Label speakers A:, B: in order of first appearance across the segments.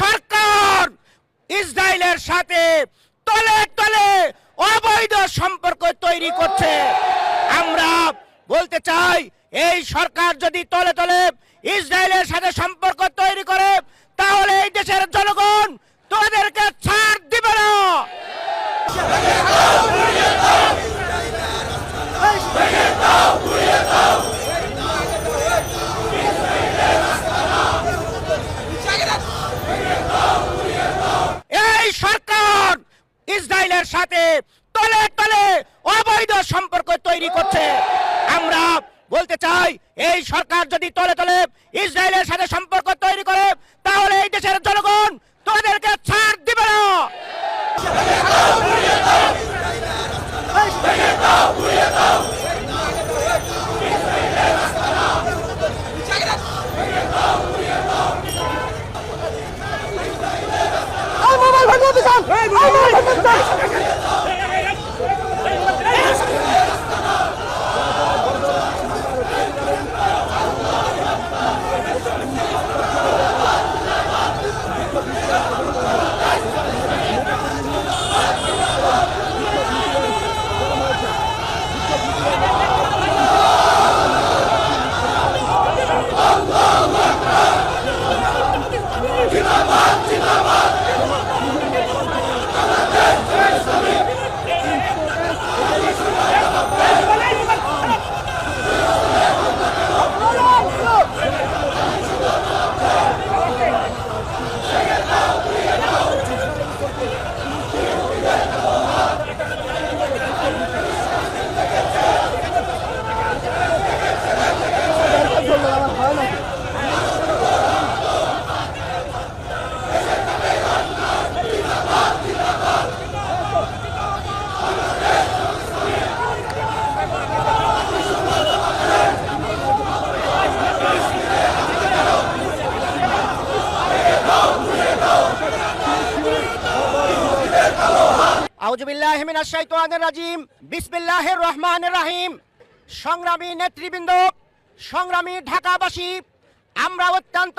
A: সরকার ইসরায়েলের সাথে তলে তলে অবৈধ সম্পর্ক তৈরি করছে। আমরা বলতে চাই, এই সরকার যদি তলে তলে ইসরায়েলের সাথে সম্পর্ক তৈরি করে, তাহলে এই দেশের জনগণ তোদেরকে ছাড় দিবে না। সরকার ইসরায়েলের সাথে তলে তলে অবৈধ সম্পর্ক তৈরি করছে। আমরা বলতে চাই, এই সরকার যদি তলে তলে ইসরায়েলের সাথে সম্পর্ক তৈরি রাজিম। বিসমিল্লাহির রহমানির রহিম। সংগ্রামী নেতৃবৃন্দ, সংগ্রামী ঢাকাবাসী, আমরা অত্যন্ত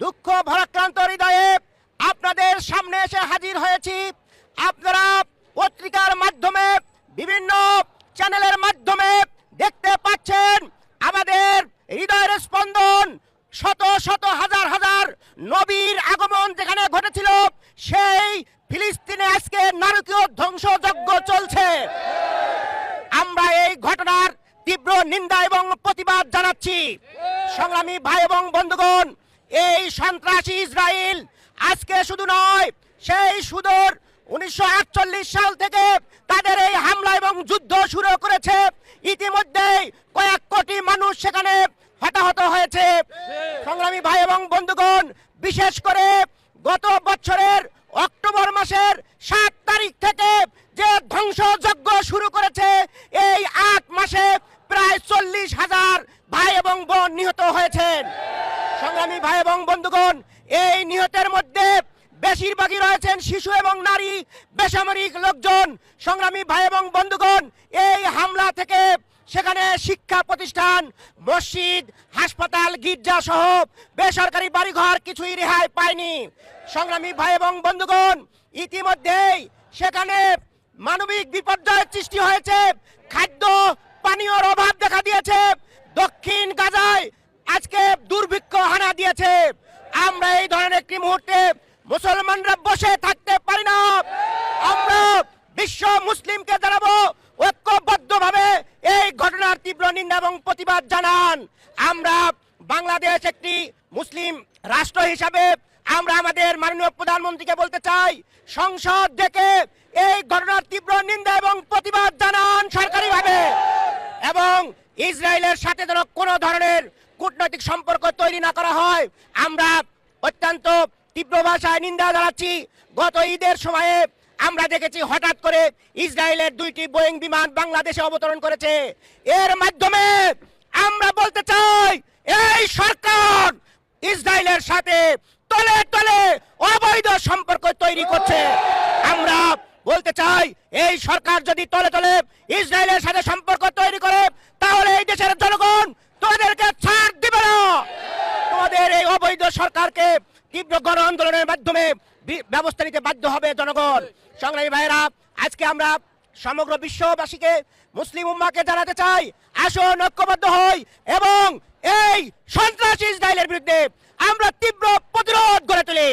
A: দুঃখ, ভরাক্রান্ত হৃদয়ে আপনাদের সামনে এসে হাজির হয়েছি। আপনারা পত্রিকার মাধ্যমে, বিভিন্ন চ্যানেলের মাধ্যমে দেখতে পাচ্ছেন আমাদের হৃদয়ের স্পন্দন। শত শত, হাজার হাজার নবীর আগমন যেখানে ঘটেছিল, সেই ফিলিস্তিনে নারকীয় ধ্বংসযজ্ঞ চলছে। আমরা এই ঘটনার তীব্র নিন্দা এবং প্রতিবাদ জানাচ্ছি। সংগ্রামী ভাই এবং বন্ধুগণ, এই সন্ত্রাসী ইসরায়েল আজকে শুধু নয়, সেই সুদূর উনিশশো আটচল্লিশ সাল থেকে তাদের এই হামলা এবং যুদ্ধ শুরু করেছে। ইতিমধ্যেই কয়েক কোটি মানুষ সেখানে হতাহত হয়েছে। সংগ্রামী ভাই এবং বন্ধুগণ, বিশেষ করে গত বছরের অক্টোবর মাসের সাত তারিখ থেকে যে ধ্বংসযজ্ঞ শুরু করেছে এই আট মাসে প্রায় চল্লিশ হাজার ভাই এবং বোন নিহত হয়েছেন সংগ্রামী ভাই এবং বন্ধুগণ, এই নিহতের মধ্যে বেশিরভাগই রয়েছেন শিশু এবং নারী, বেসামরিক লোকজন, সংগ্রামী ভাই এবং বন্ধুগণ। এই হামলা থেকে সেখানে শিক্ষা প্রতিষ্ঠান, মসজিদ, হাসপাতাল, গির্জা সহ বেসরকারি বাড়িঘর কিছুই রেহাই পায়নি। সংগ্রামী ভাই এবং বন্ধুগণ, ইতিমধ্যেই সেখানে মানবিক বিপর্যয়ের সৃষ্টি হয়েছে। খাদ্য, পানীয়র অভাব দেখা দিয়েছে। দক্ষিণ গাজায় আজকে দুর্ভিক্ষ হানা দিয়েছে। আমরা এই ধরনের একটি মুহূর্তে মুসলমানরা বসে থাকতে পারি না। আমরা বিশ্ব মুসলিমকে জানাব, ঐক্যবদ্ধভাবে এই ঘটনার তীব্র নিন্দা এবং প্রতিবাদ জানান। আমরা বাংলাদেশ একটি মুসলিম রাষ্ট্র হিসাবে আমরা আমাদের মাননীয় প্রধানমন্ত্রীকে বলতে চাই, সংসদ ডেকে এই ঘটনার তীব্র নিন্দা এবং প্রতিবাদ জানান সরকারিভাবে। এবং ইসরায়েলের সাথে যেন কোনো ধরনের কূটনৈতিক সম্পর্ক তৈরি না করা হয়, আমরা অত্যন্ত তীব্র ভাষায় নিন্দা জানাচ্ছি। গত ঈদের সময়ে আমরা দেখেছি হঠাৎ করে ইসরায়েলের দুইটি বোয়িং বিমান বাংলাদেশে অবতরণ করেছে। এর মাধ্যমে আমরা বলতে চাই, এই সরকার ইসরায়েলের সাথে তলে তলে অবৈধ সম্পর্ক তৈরি করছে। আমরা বলতে চাই, এই সরকার যদি তলে তলে ইসরায়েলের সাথে সম্পর্ক তৈরি করে তাহলে এই দেশের জনগণ তোদেরকে ছাড় দিবে না। তোমাদের এই অবৈধ সরকারকে তীব্র গণ আন্দোলনের মাধ্যমে ব্যবস্থা নিতে বাধ্য হবে জনগণ। সংগ্রামী ভাইয়েরা, আজকে আমরা সমগ্র বিশ্ববাসীকে মুসলিম উম্মাকে জানাতে চাই, আসুন ঐক্যবদ্ধ হই এবং এই সন্ত্রাসী ইসরায়েলের বিরুদ্ধে আমরা তীব্র প্রতিরোধ গড়ে তুলি।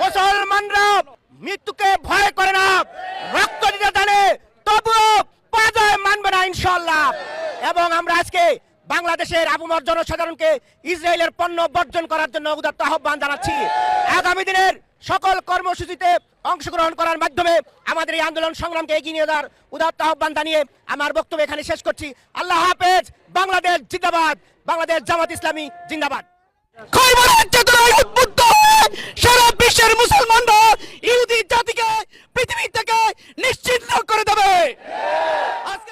A: মুসলমানরা মৃত্যুকে ভয় করে না। বাংলাদেশের আবুমর জনসাধারণকে ইসরায়েলের পণ্য বর্জন করার জন্য উদাত্ত আহ্বান জানাচ্ছি। আগামী দিনের সকল কর্মসূচিতে অংশগ্রহণ করার মাধ্যমে আমাদের এই আন্দোলন সংগ্রামকে এগিয়ে নিয়ে যাওয়ার উদাত্ত আহ্বান জানিয়ে আমার বক্তব্য এখানে শেষ করছি। আল্লাহ হাফেজ, বাংলাদেশ জিন্দাবাদ, বাংলাদেশ জামাত ইসলামী জিন্দাবাদ।
B: সারা বিশ্বের মুসলমানরা ইহুদি জাতিকে, পৃথিবী থেকে নিশ্চিহ্ন করে দেবে।